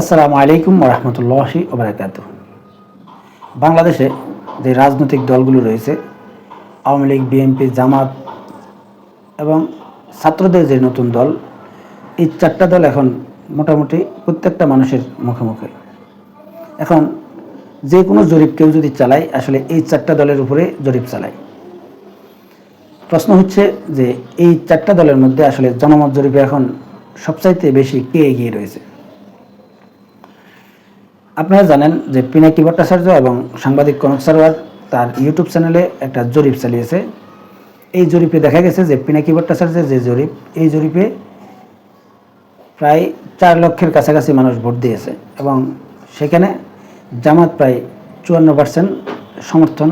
আসসালামু আলাইকুম রহমতুল্লাহি ওবরাকাত বাংলাদেশে যে রাজনৈতিক দলগুলো রয়েছে, আওয়ামী লীগ, বিএনপি, জামাত এবং ছাত্রদের যে নতুন দল, এই চারটা দল এখন মোটামুটি প্রত্যেকটা মানুষের মুখে মুখে এখন যে কোনো জরিপ কেউ যদি চালায়, আসলে এই চারটা দলের উপরে জরিপ চালায়। প্রশ্ন হচ্ছে যে এই চারটা দলের মধ্যে আসলে জনমত জরিপে এখন সবচাইতে বেশি কে এগিয়ে রয়েছে? আপনারা জানেন যে পিনাকি ভট্টাচার্য এবং সাংবাদিক কনক সারোয়ার তার ইউটিউব চ্যানেলে একটা জরিপ চালিয়েছে। এই জরিপে দেখা গেছে যে পিনাকি ভট্টাচার্যের যে জরিপ, এই জরিপে প্রায় চার লক্ষের কাছাকাছি মানুষ ভোট দিয়েছে এবং সেখানে জামাত প্রায় চুয়ান্ন পার্সেন্ট সমর্থন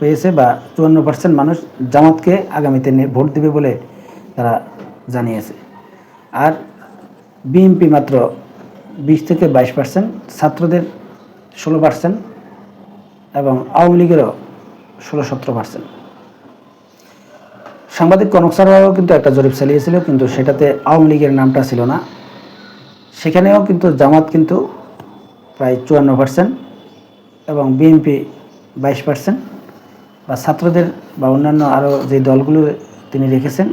পেয়েছে বা চুয়ান্ন পার্সেন্ট মানুষ জামাতকে আগামীতে ভোট দেবে বলে তারা জানিয়েছে। আর বিএনপি মাত্র বিশ থেকে বাইশ পার্সেন্ট ছাত্রদের ষোলো পার্সেন্ট এবং আওয়ামী লীগেরও ষোলো সতেরো পার্সেন্ট সাংবাদিক কনক সারওয়ারও কিন্তু একটা জরিপ চালিয়েছিল, কিন্তু সেটাতে আওয়ামী লীগের নামটা ছিল না। সেখানেও কিন্তু জামাত কিন্তু প্রায় চুয়ান্ন পার্সেন্ট এবং বিএনপি বাইশ পার্সেন্ট বা ছাত্রদের বা অন্যান্য আরও যে দলগুলো তিনি রেখেছেন,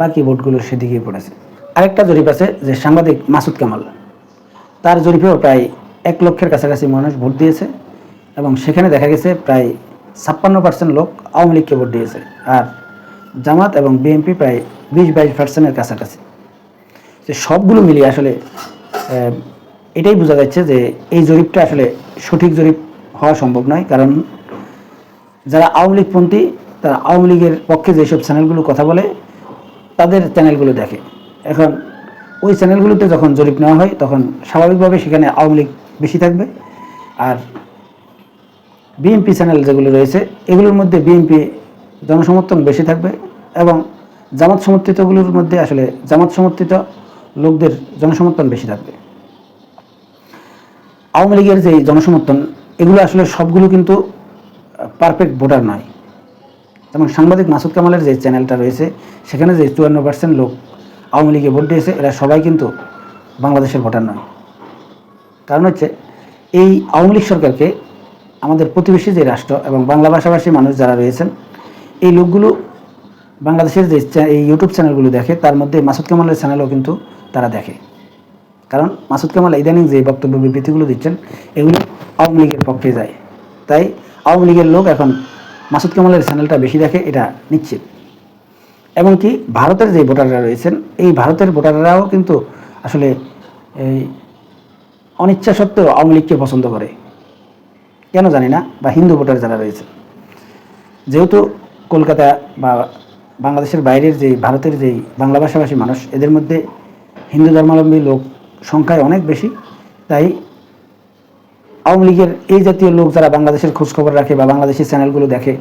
বাকি ভোটগুলো সেদিকেই পড়েছে। আরেকটা জরিপ আছে যে সাংবাদিক মাসুদ কামাল। তার জরিপেও প্রায় এক লক্ষের কাছাকাছি মানুষ ভোট দিয়েছে এবং সেখানে দেখা গেছে প্রায় ছাপ্পান্ন পার্সেন্ট লোক আওয়ামী লীগকে ভোট দিয়েছে আর জামাত এবং বিএনপি প্রায় বিশ বাইশ পার্সেন্টের কাছাকাছি। যে সবগুলো মিলিয়ে আসলে এটাই বোঝা যাচ্ছে যে এই জরিপটা আসলে সঠিক জরিপ হওয়া সম্ভব নয়। কারণ যারা আওয়ামী লীগপন্থী, তারা আওয়ামী লীগের পক্ষে যেসব চ্যানেলগুলো কথা বলে, তাদের চ্যানেলগুলো দেখে। এখন ওই চ্যানেলগুলোতে যখন জরিপ নেওয়া হয়, তখন স্বাভাবিকভাবে সেখানে আওয়ামী লীগ বেশি থাকবে। আর বিএনপি চ্যানেল যেগুলো রয়েছে, এগুলোর মধ্যে বিএনপি জনসমর্থন বেশি থাকবে এবং জামাত সমর্থিতগুলোর মধ্যে আসলে জামাত সমর্থিত লোকদের জনসমর্থন বেশি থাকবে। আওয়ামী লীগের যে জনসমর্থন, এগুলো আসলে সবগুলো কিন্তু পারফেক্ট ভোটার নয়। যেমন সাংবাদিক মাসুদ কামালের যে চ্যানেলটা রয়েছে, সেখানে যে চুয়ান্ন পার্সেন্ট লোক আওয়ামী লীগে ভোট দিয়েছে, এরা সবাই কিন্তু বাংলাদেশের ভোটার নয়। কারণ হচ্ছে, এই আওয়ামী লীগ সরকারকে আমাদের প্রতিবেশী যে রাষ্ট্র এবং বাংলা ভাষাভাষী মানুষ যারা রয়েছেন, এই লোকগুলো বাংলাদেশের যে এই ইউটিউব চ্যানেলগুলো দেখে, তার মধ্যে মাসুদ কামালের চ্যানেলও কিন্তু তারা দেখে। কারণ মাসুদ কামাল ইদানিং যে বক্তব্য বিবৃতিগুলো দিচ্ছেন, এগুলো আওয়ামী লীগের পক্ষে যায়। তাই আওয়ামী লীগের লোক এখন মাসুদ কামালের চ্যানেলটা বেশি দেখে, এটা নিশ্চিত। এমনকি ভারতের যে ভোটাররা রয়েছেন, এই ভারতের ভোটাররাও কিন্তু আসলে এই অনিচ্ছা সত্ত্বেও আওয়ামী লীগকে পছন্দ করে। কেন জানি না, বা হিন্দু ভোটার যারা রয়েছে যেহেতু কলকাতা বা বাংলাদেশের বাইরের যে ভারতের যেই বাংলা ভাষাভাষী মানুষ, এদের মধ্যে হিন্দু ধর্মাবলম্বী লোক সংখ্যায় অনেক বেশি, তাই আওয়ামী লীগের এই জাতীয় লোক যারা বাংলাদেশের খোঁজখবর রাখে বা বাংলাদেশের চ্যানেলগুলো দেখে,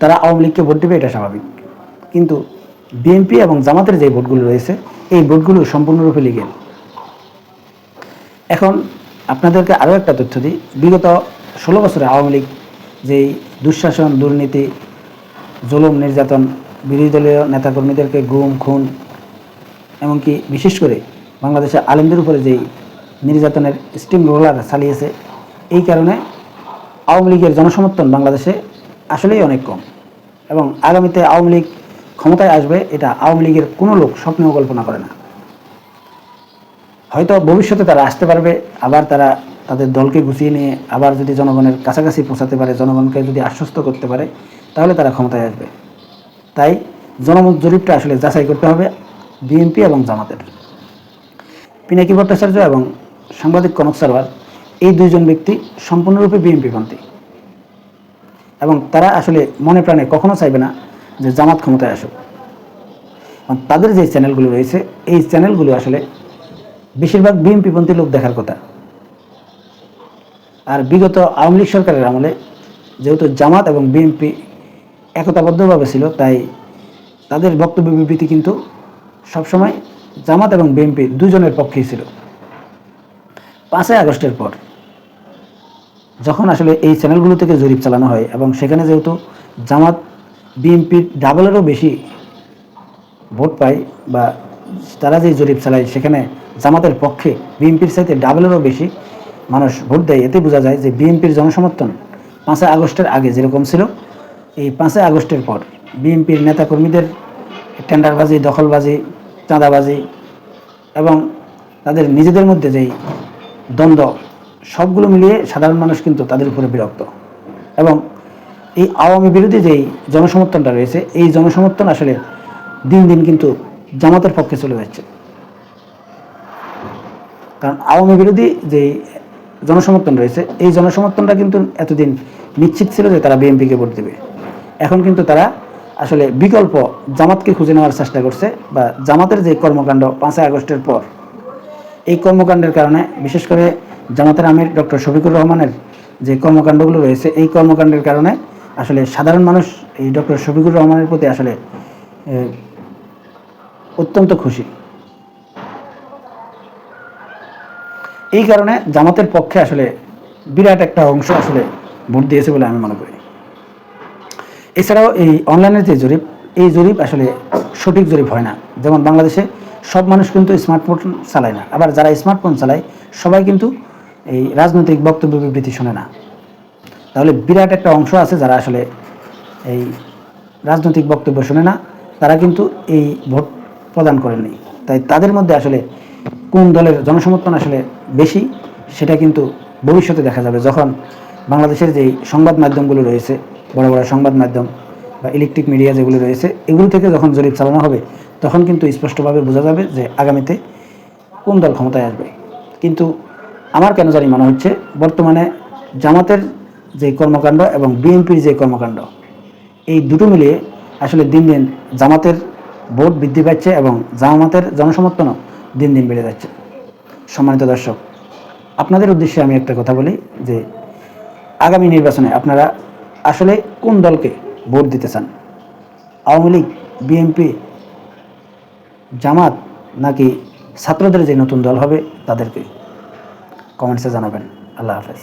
তারা আওয়ামী লীগকে ভোট দেবে, এটা স্বাভাবিক। কিন্তু বিএনপি এবং জামাতের যে ভোটগুলো রয়েছে, এই ভোটগুলো সম্পূর্ণরূপে লিগেল এখন আপনাদেরকে আরও একটা তথ্য দিই। বিগত ষোলো বছরে আওয়ামী লীগ যেই দুঃশাসন, দুর্নীতি, জুলুম, নির্যাতন, বিরোধী দলীয় নেতাকর্মীদেরকে গুম, খুন, এমনকি বিশেষ করে বাংলাদেশের আলেমদের উপরে যেই নির্যাতনের স্টিম রোলার চালিয়েছে, এই কারণে আওয়ামী লীগের জনসমর্থন বাংলাদেশে আসলেই অনেক কম। এবং আগামীতে আওয়ামী লীগ ক্ষমতায় আসবে, এটা আওয়ামী লীগের কোনো লোক স্বপ্নেও কল্পনা করে না। হয়তো ভবিষ্যতে তারা আসতে পারবে, আবার তারা তাদের দলকে গুছিয়ে নিয়ে আবার যদি জনগণের কাছাকাছি পৌঁছাতে পারে, জনগণকে যদি আশ্বস্ত করতে পারে, তাহলে তারা ক্ষমতায় আসবে। তাই জনমত জরিপটা আসলে যাচাই করতে হবে বিএনপি এবং জামাতের। পিনাকি ভট্টাচার্য এবং সাংবাদিক কনক সারওয়ার, এই দুইজন ব্যক্তি সম্পূর্ণরূপে বিএনপিপন্থী এবং তারা আসলে মনে প্রাণে কখনো চাইবে না যে জামাত ক্ষমতায় আসুক। এবং তাদের যে চ্যানেলগুলো রয়েছে, এই চ্যানেলগুলো আসলে বেশিরভাগ বিএনপিপন্থী লোক দেখার কথা। আর বিগত আওয়ামী লীগ সরকারের আমলে যেহেতু জামাত এবং বিএনপি একতাবদ্ধভাবে ছিল, তাই তাদের বক্তব্য বিবৃতি কিন্তু সবসময় জামাত এবং বিএনপি দুজনের পক্ষেই ছিল। পাঁচই আগস্টের পর যখন আসলে এই চ্যানেলগুলো থেকে জরিপ চালানো হয় এবং সেখানে যেহেতু জামাত বিএনপির ডাবলেরও বেশি ভোট পায় বা তারা যে জরিপ চালায়, সেখানে জামাতের পক্ষে বিএনপির চাইতে ডাবলেরও বেশি মানুষ ভোট দেয়। এতে বোঝা যায় যে বিএনপির জনসমর্থন পাঁচই আগস্টের আগে যেরকম ছিল, এই পাঁচই আগস্টের পর বিএনপির নেতাকর্মীদের টেন্ডারবাজি, দখলবাজি, চাঁদাবাজি এবং তাদের নিজেদের মধ্যে যেই দ্বন্দ্ব, সবগুলো মিলিয়ে সাধারণ মানুষ কিন্তু তাদের উপরে বিরক্ত। এবং এই আওয়ামী বিরোধী যেই জনসমর্থনটা রয়েছে, এই জনসমর্থন আসলে দিন দিন কিন্তু জামাতের পক্ষে চলে যাচ্ছে। কারণ আওয়ামী বিরোধী যে জনসমর্থন রয়েছে, এই জনসমর্থনটা কিন্তু এতদিন নিশ্চিত ছিল যে তারা বিএনপিকে ভোট দেবে। এখন কিন্তু তারা আসলে বিকল্প জামাতকে খুঁজে নেওয়ার চেষ্টা করছে বা জামাতের যে কর্মকাণ্ড পাঁচই আগস্টের পর, এই কর্মকাণ্ডের কারণে বিশেষ করে জামাতের আমির ডক্টর শফিকুর রহমানের যে কর্মকাণ্ডগুলো রয়েছে, এই কর্মকাণ্ডের কারণে আসলে সাধারণ মানুষ এই ডক্টর শফিকুর রহমানের প্রতি আসলে অত্যন্ত খুশি। এই কারণে জামাতের পক্ষে আসলে বিরাট একটা অংশ আসলে ভোট দিয়েছে বলে আমি মনে করি। এছাড়াও এই অনলাইনের যে জরিপ, এই জরিপ আসলে সঠিক জরিপ হয় না। যেমন বাংলাদেশে সব মানুষ কিন্তু স্মার্টফোন চালায় না। আবার যারা স্মার্টফোন চালায়, সবাই কিন্তু এই রাজনৈতিক বক্তব্য বিবৃতি শোনে না। তাহলে বিরাট একটা অংশ আছে যারা আসলে এই রাজনৈতিক বক্তব্য শোনে না, তারা কিন্তু এই ভোট প্রদান করেননি তাই তাদের মধ্যে আসলে কোন দলের জনসমর্থন আসলে বেশি, সেটা কিন্তু ভবিষ্যতে দেখা যাবে। যখন বাংলাদেশের যেই সংবাদ মাধ্যমগুলো রয়েছে, বড় বড় সংবাদ মাধ্যম বা ইলেকট্রিক মিডিয়া যেগুলো রয়েছে, এগুলো থেকে যখন জরিপ চালানো হবে, তখন কিন্তু স্পষ্টভাবে বোঝা যাবে যে আগামীতে কোন দল ক্ষমতায় আসবে। কিন্তু আমার কেন জানি মনে হচ্ছে, বর্তমানে জামাতের যে কর্মকাণ্ড এবং বিএনপির যে কর্মকাণ্ড, এই দুটো মিলিয়ে আসলে দিন দিন জামাতের ভোট বৃদ্ধি পাচ্ছে এবং জামাতের জনসমর্থনও দিন দিন বেড়ে যাচ্ছে। সম্মানিত দর্শক, আপনাদের উদ্দেশ্যে আমি একটা কথা বলি যে, আগামী নির্বাচনে আপনারা আসলে কোন দলকে ভোট দিতে চান? আওয়ামী লীগ, বিএনপি, জামাত নাকি ছাত্রদের যে নতুন দল হবে তাদেরকে? কমেন্টসে জানাবেন। আল্লাহ হাফেজ।